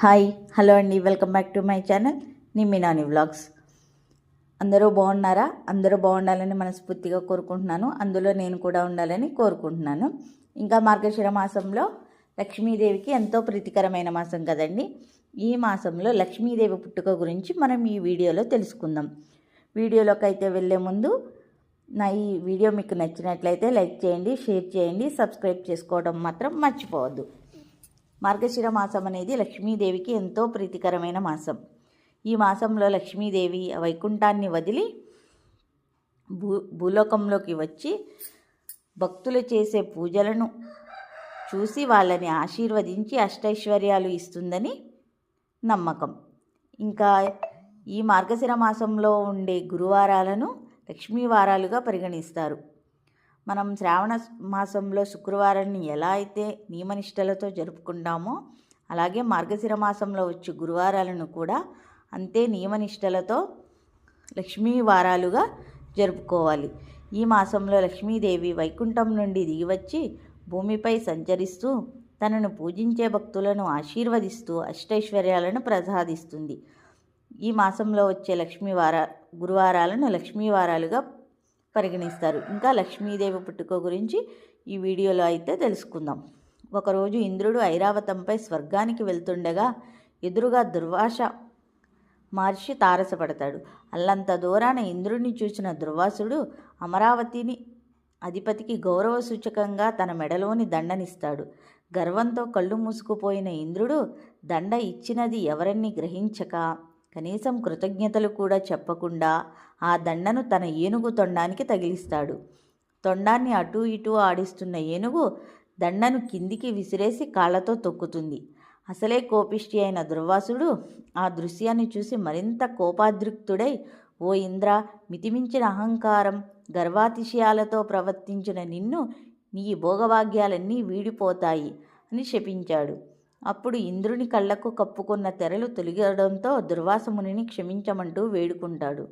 Hi hello అండి. Welcome back to my channel Nimminani vlogs. అందరూ బాగున్నారా? అందరూ బాగుండాలని మనస్ఫూర్తిగా కోరుకుంటున్నాను. అందులో నేను కూడా ఉండాలని కోరుకుంటున్నాను. ఇంకా మార్గశిర మాసంలో లక్ష్మీదేవికి ఎంతో ప్రీతికరమైన మాసం కదండి. ఈ మాసంలో లక్ష్మీదేవి పుట్టుక గురించి మనం ఈ వీడియోలో తెలుసుకుందాం. వీడియోలోకి అయితే వెళ్ళే ముందు నా ఈ వీడియో మీకు నచ్చినట్లయితే లైక్ చేయండి షేర్ చేయండి సబ్స్క్రైబ్ చేసుకోవడం మాత్రం మర్చిపోవద్దు. మార్గశిర మాసం అనేది లక్ష్మీదేవికి ఎంతో ప్రీతికరమైన మాసం. ఈ మాసంలో లక్ష్మీదేవి వైకుంఠాన్ని వదిలి భూ భూలోకంలోకి వచ్చి భక్తులు చేసే పూజలను చూసి వాళ్ళని ఆశీర్వదించి అష్టైశ్వర్యాలు ఇస్తుందని నమ్మకం. ఇంకా ఈ మార్గశిర మాసంలో ఉండే గురువారాలను లక్ష్మీ వారాలుగా పరిగణిస్తారు. మనం శ్రావణ మాసంలో శుక్రవారాన్ని ఎలా అయితే నియమనిష్టలతో జరుపుకుంటామో అలాగే మార్గశిర మాసంలో వచ్చే గురువారాలను కూడా అంతే నియమనిష్టలతో లక్ష్మీ వారాలుగా జరుపుకోవాలి. ఈ మాసంలో లక్ష్మీదేవి వైకుంఠం నుండి దిగివచ్చి భూమిపై సంచరిస్తూ తనను పూజించే భక్తులను ఆశీర్వదిస్తూ అష్టైశ్వర్యాలను ప్రసాదిస్తుంది. ఈ మాసంలో వచ్చే లక్ష్మీ వార గురువారాలను లక్ష్మీ వారాలుగా పరిగణిస్తారు. ఇంకా లక్ష్మీదేవి పుట్టుక గురించి ఈ వీడియోలో అయితే తెలుసుకుందాం. ఒకరోజు ఇంద్రుడు ఐరావతంపై స్వర్గానికి వెళ్తుండగా ఎదురుగా దుర్వాస మహర్షి తారసపడతాడు. అల్లంత దూరాన ఇంద్రుడిని చూసిన దుర్వాసుడు అమరావతిని అధిపతికి గౌరవ సూచకంగా తన మెడలోని దండనిస్తాడు. గర్వంతో కళ్ళు మూసుకుపోయిన ఇంద్రుడు దండ ఇచ్చినది ఎవరన్నీ గ్రహించక కనీసం కృతజ్ఞతలు కూడా చెప్పకుండా ఆ దండను తన ఏనుగు తొండానికి తగిలిస్తాడు. తొండాన్ని అటూ ఇటూ ఆడిస్తున్న ఏనుగు దండను కిందికి విసిరేసి కాళ్ళతో తొక్కుతుంది. అసలే కోపిష్టి అయిన దుర్వాసుడు ఆ దృశ్యాన్ని చూసి మరింత కోపాద్రిక్తుడై ఓ ఇంద్ర మితిమించిన అహంకారం గర్వాతిశయాలతో ప్రవర్తించిన నిన్ను నీ భోగభాగ్యాలన్నీ వీడిపోతాయి అని శపించాడు. అప్పుడు ఇంద్రుని కళ్ళకు కప్పుకున్న తెరలు తొలగడంతో దుర్వాసమునిని క్షమించమంటూ వేడుకుంటాడు.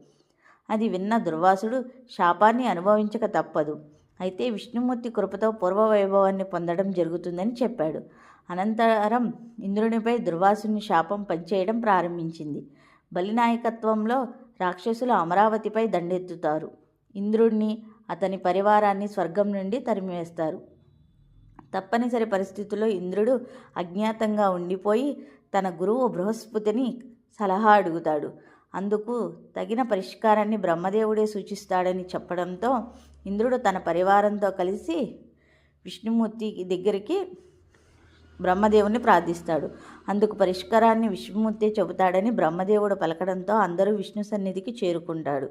అది విన్న దుర్వాసుడు శాపాన్ని అనుభవించక తప్పదు. అయితే విష్ణుమూర్తి కృపతో పూర్వ వైభవాన్ని పొందడం జరుగుతుందని చెప్పాడు. అనంతరం ఇంద్రునిపై దుర్వాసుని శాపం పనిచేయడం ప్రారంభించింది. బలినాయకత్వంలో రాక్షసులు అమరావతిపై దండెత్తుతారు. ఇంద్రుణ్ణి అతని పరివారాన్ని స్వర్గం నుండి తరిమివేస్తారు. తప్పనిసరి పరిస్థితుల్లో ఇంద్రుడు అజ్ఞాతంగా ఉండిపోయి తన గురువు బృహస్పతిని సలహా అడుగుతాడు. అందుకు తగిన పరిష్కారాన్ని బ్రహ్మదేవుడే సూచిస్తాడని చెప్పడంతో ఇంద్రుడు తన పరివారంతో కలిసి విష్ణుమూర్తి దగ్గరికి బ్రహ్మదేవుని ప్రార్థిస్తాడు. అందుకు పరిష్కారాన్ని విష్ణుమూర్తి చెబుతాడని బ్రహ్మదేవుడు పలకడంతో అందరూ విష్ణు సన్నిధికి చేరుకుంటాడు.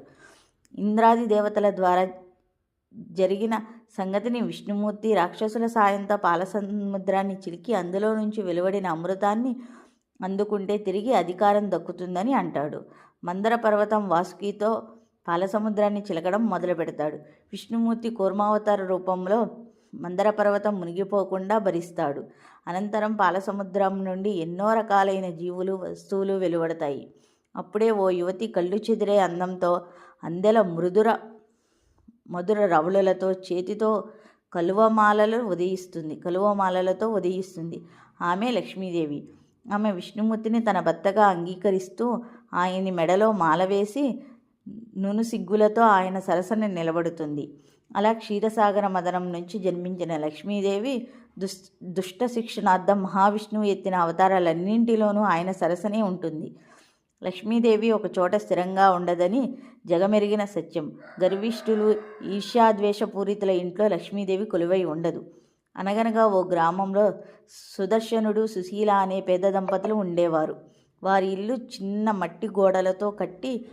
ఇంద్రాది దేవతల ద్వారా జరిగిన సంగతిని విష్ణుమూర్తి రాక్షసుల సాయంతో పాలసముద్రాన్ని చిలికి అందులో నుంచి వెలువడిన అమృతాన్ని అందుకుంటే తిరిగి అధికారం దక్కుతుందని అంటాడు. మందర పర్వతం వాసుకితో పాలసముద్రాన్ని చిలకడం మొదలు పెడతాడు విష్ణుమూర్తి కూర్మావతార రూపంలో మందర పర్వతం మునిగిపోకుండా భరిస్తాడు. అనంతరం పాలసముద్రం నుండి ఎన్నో రకాలైన జీవులు వస్తువులు వెలువడతాయి. అప్పుడే ఓ యువతి కళ్ళు చెదిరే అందంతో అందెల మృదుర మధుర రవులలతో చేతితో కలువమాలలు ఉదయిస్తుంది. కలువమాలలతో ఉదయిస్తుంది. ఆమె లక్ష్మీదేవి. ఆమె విష్ణుమూర్తిని తన భర్తగా అంగీకరిస్తూ ఆయన్ని మెడలో మాల వేసి నును సిగ్గులతో ఆయన సరసన నిలబడుతుంది. అలా క్షీరసాగర మదనం నుంచి జన్మించిన లక్ష్మీదేవి దుస్ దుష్ట శిక్షణార్థం మహావిష్ణువు ఎత్తిన అవతారాలన్నింటిలోనూ ఆయన సరసనే ఉంటుంది. లక్ష్మీదేవి ఒక చోట స్థిరంగా ఉండదని జగమెరిగిన సత్యం. గర్విష్ఠులు ఈర్ష్యాద్వేషపూరితుల ఇంట్లో లక్ష్మీదేవి కొలువై ఉండదు. అనగనగా ఓ గ్రామంలో సుదర్శనుడు సుశీల అనే పేద దంపతులు ఉండేవారు. వారి ఇల్లు చిన్న మట్టి గోడలతో కట్టి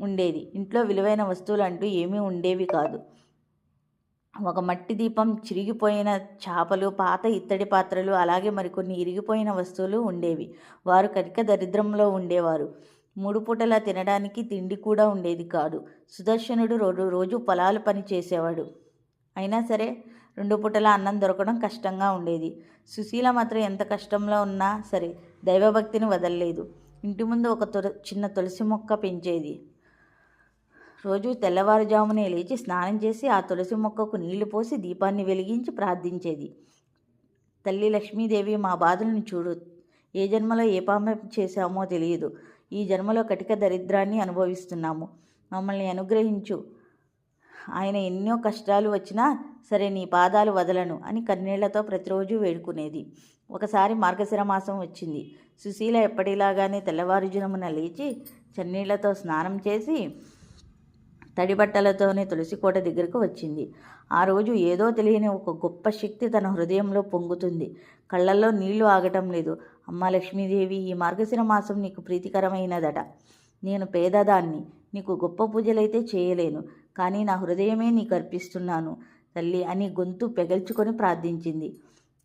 ఉండేది. ఇంట్లో విలువైన వస్తువులు అంటూ ఏమీ ఉండేవి కాదు. ఒక మట్టి దీపం చిరిగిపోయిన చేపలు పాత ఇత్తడి పాత్రలు అలాగే మరికొన్ని ఇరిగిపోయిన వస్తువులు ఉండేవి. వారు కనిక దరిద్రంలో ఉండేవారు. మూడు పూటలా తినడానికి తిండి కూడా ఉండేది కాదు. సుదర్శనుడు రోజు రోజు పొలాలు పని చేసేవాడు. అయినా సరే రెండు పూటల అన్నం దొరకడం కష్టంగా ఉండేది. సుశీల మాత్రం ఎంత కష్టంలో ఉన్నా సరే దైవభక్తిని వదలలేదు. ఇంటి ముందు ఒక తుల చిన్న తులసి మొక్క పెంచేది. రోజు తెల్లవారుజామునే లేచి స్నానం చేసి ఆ తులసి మొక్కకు నీళ్ళు పోసి దీపాన్ని వెలిగించి ప్రార్థించేది. తల్లి లక్ష్మీదేవి మా బాధలను చూడు. ఏ జన్మలో ఏ పాపం చేశామో తెలియదు. ఈ జన్మలో కటిక దరిద్రాన్ని అనుభవిస్తున్నాము. మమ్మల్ని అనుగ్రహించు. ఆయన ఎన్నో కష్టాలు వచ్చినా సరే నీ పాదాలు వదలను అని కన్నీళ్ళతో ప్రతిరోజు వేడుకునేది. ఒకసారి మార్గశిర మాసం వచ్చింది. సుశీల ఎప్పటిలాగానే తెల్లవారుజామున లేచి చన్నీళ్ళతో స్నానం చేసి తడి బట్టలతోనే తులసి కోట దగ్గరకు వచ్చింది. ఆ రోజు ఏదో తెలియని ఒక గొప్ప శక్తి తన హృదయంలో పొంగుతుంది. కళ్ళల్లో నీళ్ళు ఆగటం లేదు. అమ్మ లక్ష్మీదేవి ఈ మార్గశిర మాసం నీకు ప్రీతికరమైనదట. నేను పేదదాన్ని. నీకు గొప్ప పూజలైతే చేయలేను. కానీ నా హృదయమే నీకు అర్పిస్తున్నాను. తల్లి అని గొంతు పెగల్చుకొని ప్రార్థించింది.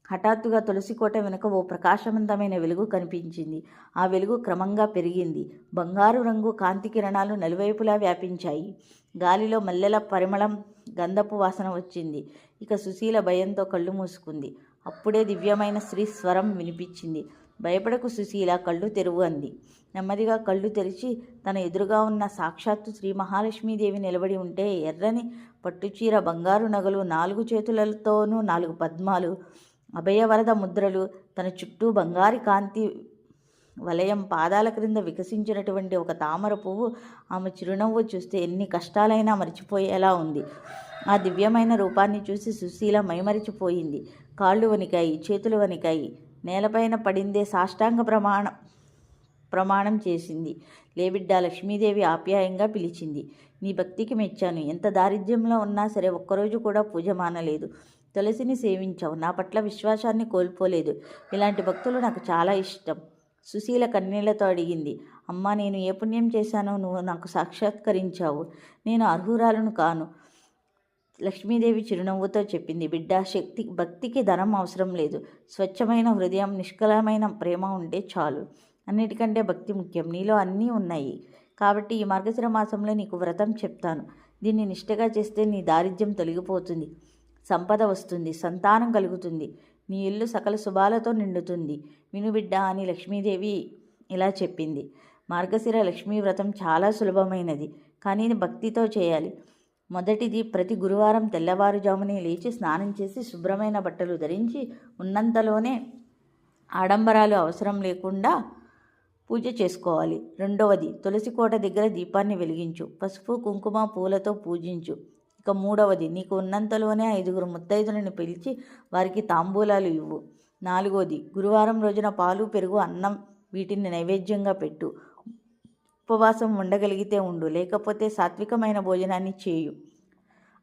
హఠాత్తుగా తులసి కోట వెనుక ఓ ప్రకాశవంతమైన వెలుగు కనిపించింది. ఆ వెలుగు క్రమంగా పెరిగింది. బంగారు రంగు కాంతి కిరణాలు నలువైపులా వ్యాపించాయి. గాలిలో మల్లెల పరిమళం గంధపు వాసన వచ్చింది. ఇక సుశీల భయంతో కళ్ళు మూసుకుంది. అప్పుడే దివ్యమైన స్త్రీ స్వరం వినిపించింది. భయపడకు సుశీల కళ్ళు తెరువు అంది. నెమ్మదిగా కళ్ళు తెరిచి తన ఎదురుగా ఉన్న సాక్షాత్తు శ్రీ మహాలక్ష్మీదేవి నిలబడి ఉంటే ఎర్రని పట్టుచీర బంగారు నగలు నాలుగు చేతులతోనూ నాలుగు పద్మాలు అభయవరద ముద్రలు తన చుట్టూ బంగారి కాంతి వలయం పాదాల క్రింద వికసించినటువంటి ఒక తామర పువ్వు ఆమె చిరునవ్వు చూస్తే ఎన్ని కష్టాలైనా మరిచిపోయేలా ఉంది. ఆ దివ్యమైన రూపాన్ని చూసి సుశీల మైమరిచిపోయింది. కాళ్ళు వణికాయి చేతులు వణికాయి. నేలపైన పడిందే సాష్టాంగ ప్రమాణం ప్రమాణం చేసింది. లేబిడ్డ లక్ష్మీదేవి ఆప్యాయంగా పిలిచింది. నీ భక్తికి మెచ్చాను. ఎంత దారిద్ర్యంలో ఉన్నా సరే ఒక్కరోజు కూడా పూజ మానలేదు. తులసిని సేవించావు. నా పట్ల విశ్వాసాన్ని కోల్పోలేదు. ఇలాంటి భక్తులు నాకు చాలా ఇష్టం. సుశీల కన్నీళ్ళతో అడిగింది. అమ్మా నేను ఏ పుణ్యం చేశానో నువ్వు నాకు సాక్షాత్కరించావు. నేను అర్హురాలను కాను. లక్ష్మీదేవి చిరునవ్వుతో చెప్పింది. బిడ్డ శక్తి భక్తికి ధనం అవసరం లేదు. స్వచ్ఛమైన హృదయం నిష్కలమైన ప్రేమ ఉంటే చాలు. అన్నిటికంటే భక్తి ముఖ్యం. నీలో అన్నీ ఉన్నాయి. కాబట్టి ఈ మార్గశిర మాసంలో నీకు వ్రతం చెప్తాను. దీన్ని నిష్ఠగా చేస్తే నీ దారిద్ర్యం తొలగిపోతుంది. సంపద వస్తుంది సంతానం కలుగుతుంది. నీ ఇల్లు సకల శుభాలతో నిండుతుంది. వినుబిడ్డ అని లక్ష్మీదేవి ఇలా చెప్పింది. మార్గశిర లక్ష్మీ వ్రతం చాలా సులభమైనది కానీ భక్తితో చేయాలి. మొదటిది ప్రతి గురువారం తెల్లవారుజామునే లేచి స్నానం చేసి శుభ్రమైన బట్టలు ధరించి ఉన్నంతలోనే ఆడంబరాలు అవసరం లేకుండా పూజ చేసుకోవాలి. రెండవది తులసి కోట దగ్గర దీపాన్ని వెలిగించు. పసుపు కుంకుమ పూలతో పూజించు. ఇక మూడవది నీకు ఉన్నంతలోనే ఐదుగురు ముత్తైదులను పిలిచి వారికి తాంబూలాలు ఇవ్వు. నాలుగోది గురువారం రోజున పాలు పెరుగు అన్నం వీటిని నైవేద్యంగా పెట్టు. ఉపవాసం ఉండగలిగితే ఉండు లేకపోతే సాత్వికమైన భోజనాన్ని చేయు.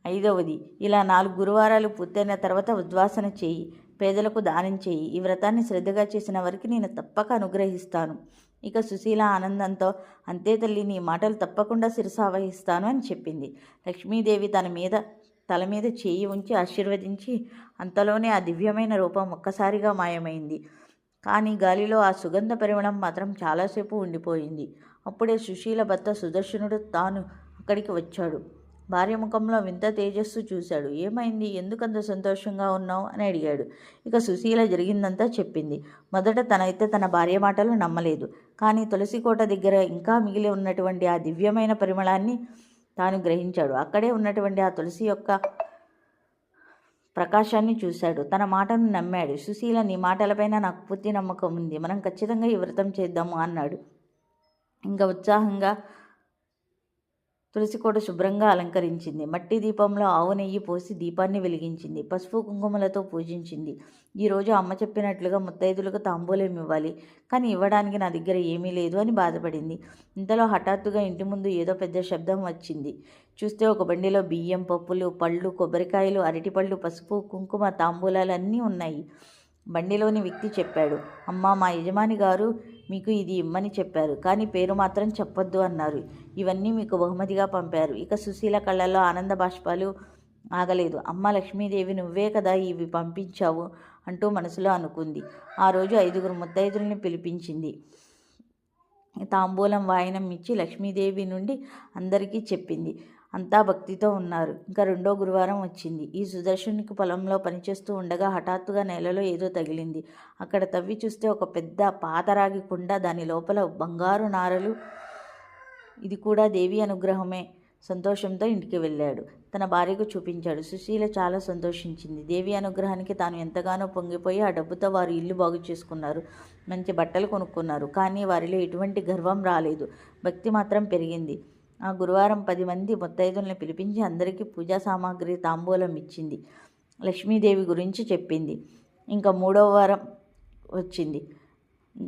ఐదవది ఇలా నాలుగు గురువారాలు పూర్తయిన తర్వాత ఉద్వాసన చేయి. పేదలకు దానం చేయి. ఈ వ్రతాన్ని శ్రద్ధగా చేసిన వారికి నేను తప్పక అనుగ్రహిస్తాను. ఇక సుశీల ఆనందంతో అంతే తల్లి నీ మాటలు తప్పకుండా శిరసావహిస్తాను అని చెప్పింది. లక్ష్మీదేవి తన మీద తల మీద చేయి ఉంచి ఆశీర్వదించి అంతలోనే ఆ దివ్యమైన రూపం ఒక్కసారిగా మాయమైంది. కానీ గాలిలో ఆ సుగంధ పరిమళం మాత్రం చాలాసేపు ఉండిపోయింది. అప్పుడే సుశీల భర్త సుదర్శనుడు తాను అక్కడికి వచ్చాడు. భార్య ముఖంలో వింత తేజస్సు చూశాడు. ఏమైంది? ఎందుకంత సంతోషంగా ఉన్నావు? అని అడిగాడు. ఇక సుశీల జరిగిందంతా చెప్పింది. మొదట తనైతే తన భార్య మాటలు నమ్మలేదు. కానీ తులసి కోట దగ్గర ఇంకా మిగిలి ఉన్నటువంటి ఆ దివ్యమైన పరిమళాన్ని తాను గ్రహించాడు. అక్కడే ఉన్నటువంటి ఆ తులసి యొక్క ప్రకాశాన్ని చూశాడు. తన మాటను నమ్మాడు. సుశీల నీ మాటలపైన నాకు పూర్తి నమ్మకం ఉంది. మనం ఖచ్చితంగా ఈ వ్రతం చేద్దాము అన్నాడు. ఇంకా ఉత్సాహంగా తులసి కోట శుభ్రంగా అలంకరించింది. మట్టి దీపంలో ఆవు నెయ్యి పోసి దీపాన్ని వెలిగించింది. పసుపు కుంకుమలతో పూజించింది. ఈరోజు అమ్మ చెప్పినట్లుగా ముత్తైదులకు తాంబూలం ఇవ్వాలి. కానీ ఇవ్వడానికి నా దగ్గర ఏమీ లేదు అని బాధపడింది. ఇంతలో హఠాత్తుగా ఇంటి ముందు ఏదో పెద్ద శబ్దం వచ్చింది. చూస్తే ఒక బండిలో బియ్యం పప్పులు పళ్ళు కొబ్బరికాయలు అరటిపళ్ళు పసుపు కుంకుమ తాంబూలాలు అన్నీ ఉన్నాయి. బండిలోని వ్యక్తి చెప్పాడు అమ్మా మా యజమాని గారు మీకు ఇది ఇమ్మని చెప్పారు. కానీ పేరు మాత్రం చెప్పొద్దు అన్నారు. ఇవన్నీ మీకు బహుమతిగా పంపారు. ఇక సుశీల కళ్ళల్లో ఆనంద బాష్పాలు ఆగలేదు. అమ్మ లక్ష్మీదేవి నువ్వే కదా ఇవి పంపించావు అంటూ మనసులో అనుకుంది. ఆ రోజు ఐదుగురు ముత్తైదుల్ని పిలిపించింది. తాంబూలం వాయనం ఇచ్చి లక్ష్మీదేవి నుండి అందరికీ చెప్పింది. అంతా భక్తితో ఉన్నారు. ఇంకా రెండో గురువారం వచ్చింది. ఈ సుదర్శనికి పొలంలో పనిచేస్తూ ఉండగా హఠాత్తుగా నేలలో ఏదో తగిలింది. అక్కడ తవ్వి చూస్తే ఒక పెద్ద పాతరాగి కుండ దాని లోపల బంగారు నారలు. ఇది కూడా దేవి అనుగ్రహమే. సంతోషంతో ఇంటికి వెళ్ళాడు. తన భార్యకు చూపించాడు. సుశీల చాలా సంతోషించింది. దేవి అనుగ్రహానికి తాను ఎంతగానో పొంగిపోయి ఆ డబ్బుతో వారు ఇల్లు బాగు చేసుకున్నారు. మంచి బట్టలు కొనుక్కున్నారు. కానీ వారిలో ఎటువంటి గర్వం రాలేదు. భక్తి మాత్రం పెరిగింది. ఆ గురువారం పది మంది ముత్తైదుల్ని పిలిపించి అందరికీ పూజా సామాగ్రి తాంబూలం ఇచ్చింది. లక్ష్మీదేవి గురించి చెప్పింది. ఇంకా మూడవ వారం వచ్చింది.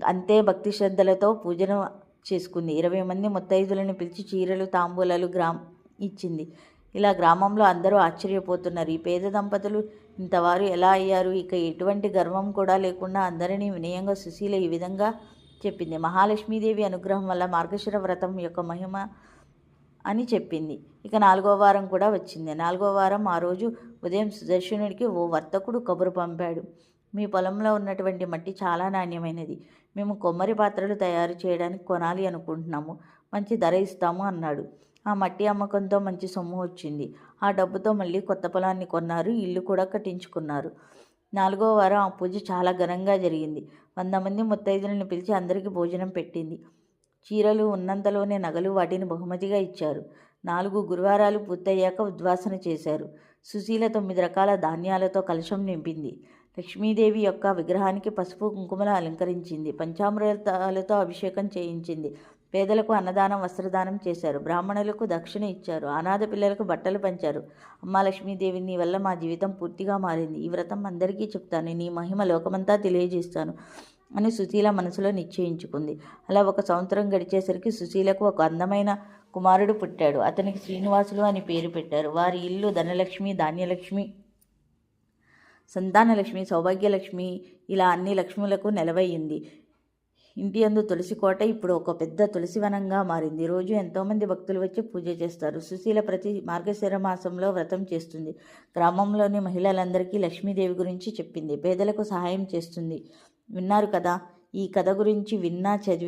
అంతే భక్తి శ్రద్ధలతో పూజను చేసుకుంది. ఇరవై మంది ముత్తైదులను పిలిచి చీరలు తాంబూలాలు గ్రామ్ ఇచ్చింది. ఇలా గ్రామంలో అందరూ ఆశ్చర్యపోతున్నారు. ఈ పేద దంపతులు ఇంతవారు ఎలా అయ్యారు? ఇక ఎటువంటి గర్వం కూడా లేకుండా అందరినీ వినయంగా సుశీల ఈ విధంగా చెప్పింది. మహాలక్ష్మీదేవి అనుగ్రహం వల్ల మార్గశిర వ్రతం యొక్క మహిమ అని చెప్పింది. ఇక నాలుగో వారం కూడా వచ్చింది. నాలుగో వారం ఆ రోజు ఉదయం సుదర్శనుడికి ఓ వర్తకుడు కబురు పంపాడు. మీ పొలంలో ఉన్నటువంటి మట్టి చాలా నాణ్యమైనది. మేము కొమ్మరి పాత్రలు తయారు చేయడానికి కొనాలి అనుకుంటున్నాము. మంచి ధర ఇస్తాము అన్నాడు. ఆ మట్టి అమ్మకంతో మంచి సొమ్ము వచ్చింది. ఆ డబ్బుతో మళ్ళీ కొత్త పొలాన్ని కొన్నారు. ఇల్లు కూడా కట్టించుకున్నారు. నాలుగో వారం ఆ పూజ చాలా ఘనంగా జరిగింది. వంద మంది ముత్తైదులను పిలిచి అందరికీ భోజనం పెట్టింది. చీరలు ఉన్నంతలోనే నగలు వాటిని బహుమతిగా ఇచ్చారు. నాలుగు గురువారాలు పూర్తయ్యాక ఉద్వాసన చేశారు. సుశీల తొమ్మిది రకాల ధాన్యాలతో కలశం నింపింది. లక్ష్మీదేవి యొక్క విగ్రహానికి పసుపు కుంకుమలు అలంకరించింది. పంచామృతాలతో అభిషేకం చేయించింది. పేదలకు అన్నదానం వస్త్రదానం చేశారు. బ్రాహ్మణులకు దక్షిణ ఇచ్చారు. అనాథ పిల్లలకు బట్టలు పంచారు. అమ్మా లక్ష్మీదేవి నీ వల్ల మా జీవితం పూర్తిగా మారింది. ఈ వ్రతం అందరికీ చెప్తాను. నీ మహిమ లోకమంతా తెలియజేస్తాను. అని సుశీల మనసులో నిశ్చయించుకుంది. అలా ఒక సంవత్సరం గడిచేసరికి సుశీలకు ఒక అందమైన కుమారుడు పుట్టాడు. అతనికి శ్రీనివాసులు అని పేరు పెట్టారు. వారి ఇల్లు ధనలక్ష్మి ధాన్యలక్ష్మి సంతానలక్ష్మి సౌభాగ్యలక్ష్మి ఇలా అన్ని లక్ష్ములకు నెలవయ్యింది. ఇంటి అందు తులసి కోట ఇప్పుడు ఒక పెద్ద తులసి వనంగా మారింది. రోజు ఎంతోమంది భక్తులు వచ్చి పూజ చేస్తారు. సుశీల ప్రతి మార్గశిర మాసంలో వ్రతం చేస్తుంది. గ్రామంలోని మహిళలందరికీ లక్ష్మీదేవి గురించి చెప్పింది. పేదలకు సహాయం చేస్తుంది. విన్నారు కదా. ఈ కథ గురించి విన్నా చదివి